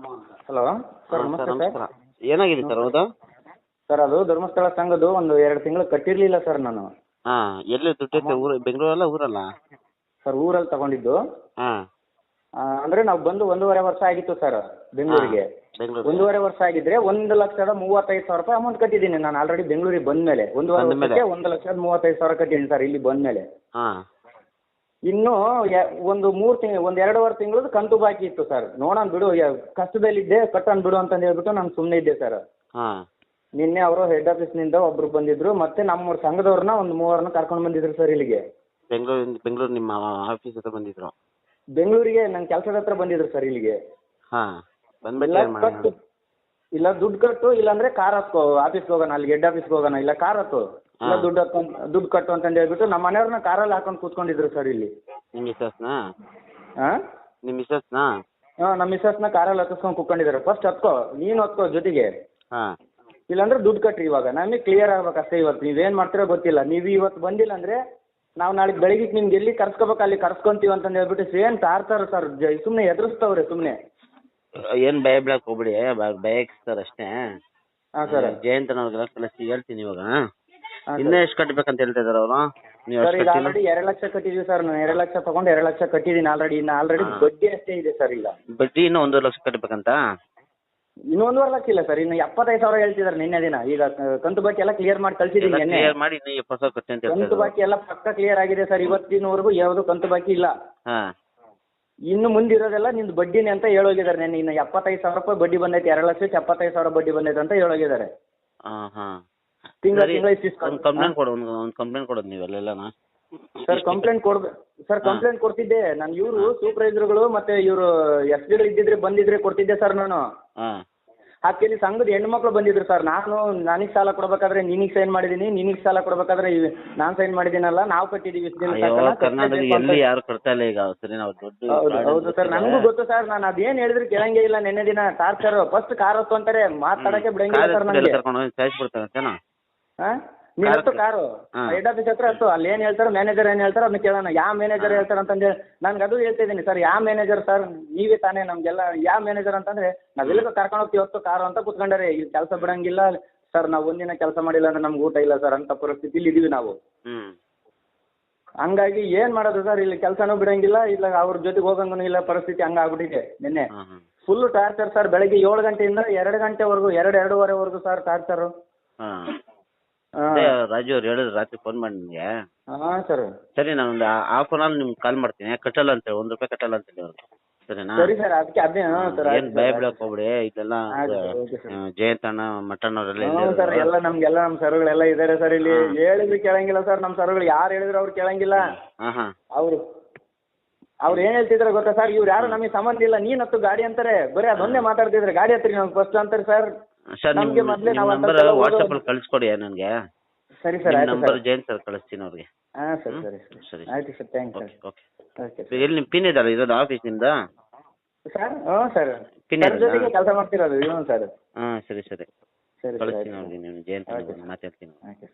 Hello sir ನಮಸ್ತೆ sir. ಏನಾಗಿದೆ sir ಹೌದಾ? ಸರ್ ಅದು ಧರ್ಮಸ್ಥಳ ಸಂಘದ್ದು ಒಂದು ಎರಡು ತಿಂಗಳು ಕಟ್ಟಿರ್ಲಿಲ್ಲ ಸರ್ ನಾನು. ಹಾ ಎಲ್ಲಿ ದುಡ್ಡೈತೆ ಊರು ಬೆಂಗಳೂರಲ್ಲ ಊರಲ್ಲ? ಸರ್ ಊರಲ್ಲಿ ತಗೊಂಡಿದ್ದು. ಹಾಂ. ಆ, ಅಂದ್ರೆ ನಾವು ಬಂದು ಒಂದೂವರೆ ವರ್ಷ ಆಗಿತ್ತು ಸರ್ ಬೆಂಗಳೂರಿಗೆ. ಬೆಂಗಳೂರು ಒಂದೂವರೆ ವರ್ಷ ಆಗಿದ್ರೆ ಒಂದು ಲಕ್ಷದ ಮೂವತ್ತೈದು ಸಾವಿರ ರೂಪಾಯಿ ಅಮೌಂಟ್ ಕಟ್ಟಿದ್ದೀನಿ. ನಾನು ಆಲ್ರೆಡಿ ಬೆಂಗಳೂರಿಗೆ ಬಂದ ಮೇಲೆ ಒಂದೂವರೆ ಬಂದ್ಮೇಲೆ? ವರ್ಷಕ್ಕೆ ಒಂದು ಲಕ್ಷದ ಮೂವತ್ತೈದು ಸಾವಿರ ಕಟ್ಟಿದ್ದೀನಿ ಸರ್ ಇಲ್ಲಿ ಬಂದ್ಮೇಲೆ. ಹಾಂ. ಇನ್ನು ಒಂದು ಮೂರು ತಿಂಗಳು ಒಂದು ಎರಡೂವರೆ ತಿಂಗಳದ್ದು ಕಂತು ಬಾಕಿ ಇತ್ತು ಸರ್ ನೋಡೋಣ ಬಿಡು ಯ- ಕಷ್ಟದಲ್ಲಿದ್ದೆ ಕಟ್ಟೋಣ ಬಿಡು ಅಂತಂದು ಹೇಳ್ಬಿಟ್ಟು ನಾನು ಸುಮ್ಮನೆ ಇದ್ದೆ ಸರ್ ಹಾಂ. ನಿನ್ನೆ ಅವರು ಹೆಡ್ ಆಫೀಸ್ನಿಂದ ಒಬ್ರು ಬಂದಿದ್ರು ಮತ್ತೆ ನಮ್ಮ ಸಂಘದವ್ರನ್ನ ಒಂದು ಮೂವರನ್ನ ಕರ್ಕೊಂಡು ಬಂದಿದ್ರು ಸರ್ ಇಲ್ಲಿಗೆ. ಬೆಂಗಳೂರಿಂದ ಬೆಂಗಳೂರು ನಿಮ್ಮ ಆಫೀಸ್ ಹತ್ರ ಬಂದಿದ್ರು? ಬೆಂಗಳೂರಿಗೆ ನನ್ನ ಕೆಲಸದ ಹತ್ರ ಬಂದಿದ್ರು ಸರ್ ಇಲ್ಲಿಗೆ. ಹಾಂ. ಬಂದ್ಬಿಟ್ಟು ಇಲ್ಲ ಇಲ್ಲ ದುಡ್ಡು ಕಟ್ಟು ಇಲ್ಲಾಂದ್ರೆ ಕಾರ್ ಹತ್ಕೋ ಆಫೀಸ್ಗೆ ಹೋಗೋಣ ಅಲ್ಲಿ ಹೆಡ್ ಆಫೀಸ್ಗೆ ಹೋಗೋಣ ಇಲ್ಲ ಕಾರ್ ಹತ್ತು. ಇಲ್ಲ ದುಡ್ಡು ಹಾಕೊಂಡ್ ದುಡ್ಡು ಕಟ್ಟು ಅಂತಂದು ಹೇಳ್ಬಿಟ್ಟು ನಮ್ಮ ಮನೆಯವ್ರನ್ನ ಕಾರಲ್ಲಿ ಹಾಕೊಂಡು ಕೂತ್ಕೊಂಡಿದ್ರು ಸರ್ ಇಲ್ಲಿ. ನಿಮ್ಮ ಮಿಸ್ಸಸ್ನಾ? ಹಾಂ ನಿಮ್ಮ ಮಿಸ್ಸಸ್ನಾ? ಹಾಂ ನಮ್ಮ ಮಿಸ್ಸಸ್ನ ಕಾರಲ್ಲಿ ಹತ್ತಿಸ್ಕೊಂಡು ಕೂತ್ಕೊಂಡಿದ್ದಾರೆ. ಫಸ್ಟ್ ಹತ್ಕೋ ನೀನು ಹತ್ಕೋ ಜೊತೆಗೆ. ಹಾಂ. ಇಲ್ಲಾಂದ್ರೆ ದುಡ್ಡು ಕಟ್ಟ್ರಿ ಇವಾಗ. ನಮಗೆ ಕ್ಲಿಯರ್ ಆಗ್ಬೇಕು ಅಷ್ಟೇ ಇವತ್ತು. ನೀವೇನು ಮಾಡ್ತೀರೋ ಗೊತ್ತಿಲ್ಲ. ನೀವು ಇವತ್ತು ಬಂದಿಲ್ಲ ಅಂದರೆ ನಾವು ನಾಳೆ ಬೆಳಿಗ್ಗೆ ನಿಮ್ಗೆ ಎಲ್ಲಿ ಕರ್ಸ್ಕೋಬೇಕು ಅಲ್ಲಿ ಕರ್ಸ್ಕೊಂತೀವಿ ಅಂತಂದು ಹೇಳ್ಬಿಟ್ಟು ಸೇಮ್ ತಾರ್ತಾರೆ ಸರ್. ಸುಮ್ಮನೆ ಎದುರಿಸ್ತವ್ರೆ ಸುಮ್ಮನೆ ಏನು ಭಯ ಬೀಳಕ್ಕೆ ಹೋಗ್ಬಿಡಿ. ಭಯ ಸರ್ ಅಷ್ಟೇ ಹಾಂ ಸರ್. ಜಯಂತನವ್ರಿಗೆಲ್ಲ ಹೇಳ್ತೀನಿ ಇವಾಗ. ಇನ್ನೂ ಎಷ್ಟು ಕಟ್ಟಬೇಕಂತ ಹೇಳ್ತಾ ಇದಾರೆ ಅವರು? ನೀವು ಸರ್ ಅಷ್ಟು ಈಗ ಕಟ್ಟಿಲ್ಲ? ಆಲ್ರೆಡಿ ಎರಡು ಲಕ್ಷ ಕಟ್ಟಿದೀವಿ ಸರ್ ನಾನು ಎರಡು ಲಕ್ಷ ತಗೊಂಡು ಎರಡು ಲಕ್ಷ ಕಟ್ಟಿದೀನಿ ಆಲ್ರೆಡಿ ಇನ್ನು ಆಲ್ರೆಡಿ ಹಾ. ಬಡ್ಡಿ ಅಷ್ಟೇ ಇದೆ ಸರ್ ಈಗ ಬಡ್ಡಿ ಇನ್ನೂ ಒಂದೂವರೆ ಲಕ್ಷ ಕಟ್ಟಬೇಕಂತ ಇನ್ನ ಒಂದೂವರೆ ಲಕ್ಷ ಇಲ್ಲ ಸರ್ ಇನ್ನು ಎಪ್ಪತ್ತೈದು ಸಾವಿರ ಹೇಳ್ತಿದ್ದಾರೆ ನಿನ್ನೆ ದಿನ. ಈಗ ಕ- ಕಂತು ಬಾಕಿ ಎಲ್ಲ ಕ್ಲಿಯರ್ ಮಾಡಿ ಕಳ್ಸಿದ್ದೀನಿ ನಿನ್ನೆ. ಕ್ಲಿಯರ್ ಮಾಡಿ ಇನ್ನೂ ಎಪ್ಪತ್ತು ಸಾವಿರ ಕಟ್ಟಿ ಅಂತ ಹೇಳ್ತಾ ಕಂತು ಇದ್ದಾರೆ ಬಾಕಿ ಎಲ್ಲ ಪಕ್ಕ ಕ್ಲಿಯರ್ ಆಗಿದೆ ಸರ್ ಇವತ್ತಿನವರೆಗೂ ಯಾವುದು ಕಂತು ಬಾಕಿ ಇಲ್ಲ. ಹಾಂ. ಇನ್ನು ಮುಂದಿರೋದೆಲ್ಲ ನಿಂದು ಬಡ್ಡಿನೇ ಅಂತ ಹೇಳೋಗಿದ್ದಾರೆ ನೆನ್ನೆ ಇನ್ನು ಎಪ್ಪತ್ತೈದು ಸಾವಿರ ರೂಪಾಯಿ ಬಡ್ಡಿ ಬಂದೈತೆ ಎರಡು ಲಕ್ಷಕ್ಕೆ ಎಪ್ಪತ್ತೈದು ಸಾವಿರ ಬಡ್ಡಿ ಬಂದೈತೆ ಅಂತ ಹೇಳೋಗಿದ್ದಾರೆ. ಹಾಂ ಹಾಂ. ತಿಂಗಳ ಸರಿ ತಿಂಗಳ ಒಂದು ಕಂಪ್ಲೇಂಟ್ ಕೊಡು ಒಂದು ಒಂದು ಕಂಪ್ಲೇಂಟ್ ಕೊಡೋದು ನೀವು ಅಲ್ಲೆಲ್ಲನ ಸರ್ ಕಂಪ್ಲೇಂಟ್ ಕೊಡ್ಬೇಕು ಸರ್ ಕಂಪ್ಲೇಂಟ್ ಕೊಡ್ತಿದ್ದೆ. ನಾನು ಇವರು ಸೂಪರ್ವೈಸರ್ಗಳು ಮತ್ತೆ ಇವರು ಎಸ್ ಡಿಗಳು ಇದ್ದಿದ್ರೆ ಬಂದಿದ್ರೆ ಕೊಡ್ತಿದ್ದೆ ಸರ್ ನಾನು. ಆಕ್ಚುಲಿ ಸಂಘದ ಹೆಣ್ಮಕ್ಳು ಬಂದಿದ್ರು ಸರ್ ನಾನು ನನಗೆ ಸಾಲ ಕೊಡ್ಬೇಕಾದ್ರೆ ನಿನಗೆ ಸೈನ್ ಮಾಡಿದ್ದೀನಿ ನಿನಗೆ ಸಾಲ ಕೊಡ್ಬೇಕಾದ್ರೆ ನಾನು ಸೈನ್ ಮಾಡಿದ್ದೀನಲ್ಲ ನಾವು ಕಟ್ಟಿದೀವಿ ಇಷ್ಟು ದಿನ ಅಯ್ಯೋ ಸಾಕಲ್ಲ, ಕರ್ನಾಟಕ ಕಟ್ಟಬೇಕು ಅಂತ- ಎಲ್ಲಿ ಯಾರು ಕಟ್ತಾ ಇಲ್ಲ ಈಗ? ಸರಿ ನಾವು ದೊಡ್ಡ ಹೌದು ಹೌದು ಸರ್. ನನಗೂ ಗೊತ್ತು ಸರ್ ನಾನು ಅದೇನ್ ಹೇಳಿದ್ರು ಕೇಳಂಗೇ ಇಲ್ಲ ನೆನ್ನೆ ದಿನ. ಟಾರ್ಚರ್ ಫಸ್ಟ್ ಕಾರ್ ಹೊತ್ತು ಅಂತಾರೆ ಮಾತಾಡಕ್ಕೆ ಬಿಡಂಗಿಲ್ಲ ಸರ್ ನನಗೆ. ಕರ್ಕೊಂಡು ಹೋಗಿ ಸಾಯಿಸ್ಬಿಡ್ತಾರೆ ನೀವು ಕಾರ್ ಹತ್ತು ಕಾರು. ಹೆಡ್ ಆಫೀಸ್ ಹತ್ರ ಹತ್ತು ಅಲ್ಲಿ ಏನ್ ಹೇಳ್ತಾರೋ ಮ್ಯಾನೇಜರ್ ಏನು ಹೇಳ್ತಾರೋ ಅದನ್ನ ಕೇಳೋಣ. ಯಾವ ಮ್ಯಾನೇಜರ್ ಹೇಳ್ತಾರ ಅಂತಂದು ನನ್ಗೆ ಅದು ಹೇಳ್ತಾ ಇದ್ದೀನಿ ಸರ್ ಯಾವ ಮ್ಯಾನೇಜರ್ ಸರ್ ನೀವೇ ತಾನೇ ನಮಗೆಲ್ಲ ಯಾವ ಮ್ಯಾನೇಜರ್ ಅಂತಂದ್ರೆ ಎಲ್ಲಿಗೋ ಕರ್ಕೊಂಡು ಹೋಗ್ತೀವಿ ಹೊತ್ತು ಕಾರು ಅಂತ ಕುತ್ಕೊಂಡಾರೆ. ಇಲ್ಲಿ ಕೆಲಸ ಬಿಡಂಗಿಲ್ಲ. ಸರ್ ನಾವು ಒಂದಿನ ಕೆಲಸ ಮಾಡಿಲ್ಲ ಅಂದ್ರೆ ನಮ್ಗೆ ಊಟ ಇಲ್ಲ ಸರ್ ಅಂತ ಪರಿಸ್ಥಿತಿಲಿ ಇದೀವಿ ನಾವು. ಹಂಗಾಗಿ ಏನ್ ಮಾಡೋದು ಸರ್ ಇಲ್ಲಿ ಕೆಲಸನೂ ಬಿಡಂಗಿಲ್ಲ. ಇಲ್ಲ ಅವ್ರ ಜೊತೆಗೆ ಹೋಗಂಗೂ ಇಲ್ಲ ಪರಿಸ್ಥಿತಿ ಹಂಗಾಗ್ಬಿಟ್ಟಿದೆ ನಿನ್ನೆ. ಫುಲ್ ಟಾರ್ಚರ್ ಸರ್ ಬೆಳಗ್ಗೆ ಏಳು ಗಂಟೆಯಿಂದ ಎರಡು ಗಂಟೆವರೆಗೂ ಎರಡು ಎರಡೂವರೆವರೆಗೂ ಸರ್ ಟಾರ್ಚರು ಅದೇ ರಾಜು ಅವ್ರು ಹೇಳಿದ್ರು ರಾತ್ರಿ ಫೋನ್ ಮಾಡಿ ನಿಮ್ಗೆ. ಹಾಂ ಸರ್. ಸರಿ ನಾನು ಒಂದು ಹಾಫ್ ಅನ್ ಅವರ್ ನಿಮ್ಗೆ ಕಾಲ್ ಮಾಡ್ತೀನಿ. ಕಟ್ಟಲ್ಲ ಅಂತೇಳಿ ಒಂದ್ ರೂಪಾಯಿ ಕಟ್ಟಲ್ಲ ಅಂತೇಳಿ ಹೇಳಿ ಸರಿನಾ? ಸರಿ ಸರ್ ಅದಕ್ಕೆ ಅದೇ ಹಾಂ ಸರ್ ಏನು ಭಯ ಬೀಳಕ್ಕೆ ಹೋಗ್ಬಿಡಿ ಇದೆಲ್ಲ ಆಯ್ತು ಸರ್, ಸರ್. ಜಯಂತಣ್ಣ ಮಟನ್ ಅವರೆಲ್ಲ ಹ್ಞೂ ಸರ್ ಎಲ್ಲ ನಮ್ಗೆಲ್ಲ ನಮ್ಮ ಸರ್ಗಳೆಲ್ಲ ಇದ್ದಾರೆ ಸರ್ ಇಲ್ಲಿ. ಹೇಳಿದ್ರು ಕೇಳಂಗಿಲ್ಲ ಸರ್ ನಮ್ಮ ಸರ್ಗಳು ಯಾರು ಹೇಳಿದ್ರು ಅವ್ರು ಕೇಳಂಗಿಲ್ಲ. ಹಾಂ ಹಾಂ ಅವರು ಅವ್ರು ಏನು ಹೇಳ್ತಿದ್ರೆ ಗೊತ್ತಾ ಸರ್? ಇವ್ರು ಯಾರು ನಮಗೆ ಸಂಬಂಧ ಇಲ್ಲ ನೀನ್ ಹತ್ತು ಗಾಡಿ ಅಂತಾರೆ. ಬರೀ ಅದೊಂದೇ ಮಾತಾಡ್ತಿದ್ರೆ ಗಾಡಿ ಹತ್ತಿರಿ ನಮ್ಗೆ ಫಸ್ಟ್ ಅಂತಾರೆ ಸರ್. ಸರ್ ನಮ್ಗೆ ನಿಮ್ಮ ಮೊದ್ಲೇ ನಿಮ್ಮ ನಾವು ನಂಬರ್ ವಾಟ್ಸಪ್ ಅಲ್ಲಿ ಕಳಿಸ್ಕೊಡಿ ನನಗೆ. ಸರಿ ಸರ್ ನಿಮ್ಮ ಆಯ್ತು ನಂಬರ್ ಸರ್. ಜಯಂತ್ ಸರ್ ಕಳಿಸ್ತೀನಿ ಅವ್ರಿಗೆ. ಹಾಂ ಸರಿ ಹ್ಮ್? ಸರಿ ಸರಿ. ಸರಿ ಆಯ್ತು sir thanks okay sir. Okay okay ಎಲ್ಲಿ ನಿಮ್ಮ ಪಿನ್ ಇದಲ್ಲ ಇರೋದು ಆಫೀಸ್ ನಿಮ್ದು? ಸರ್ ಹ್ಞೂ ಸರ್. ಪಿನ್ ಕೆಲಸ ಮಾಡ್ತಿರೋದು ಹ್ಞೂ ಸರ್. ಹಾಂ ಸರಿ ಸರಿ. ಸರಿ ಸರ್ ಕಳಿಸ್ತೀನಿ ಆಯ್ತು ಅವ್ರಿಗೆ ನಿಮ್ಮ ಜಯಂತ್ ಓಕೆ. ಮಾತಾಡ್ತೀನಿ. ಓಕೆ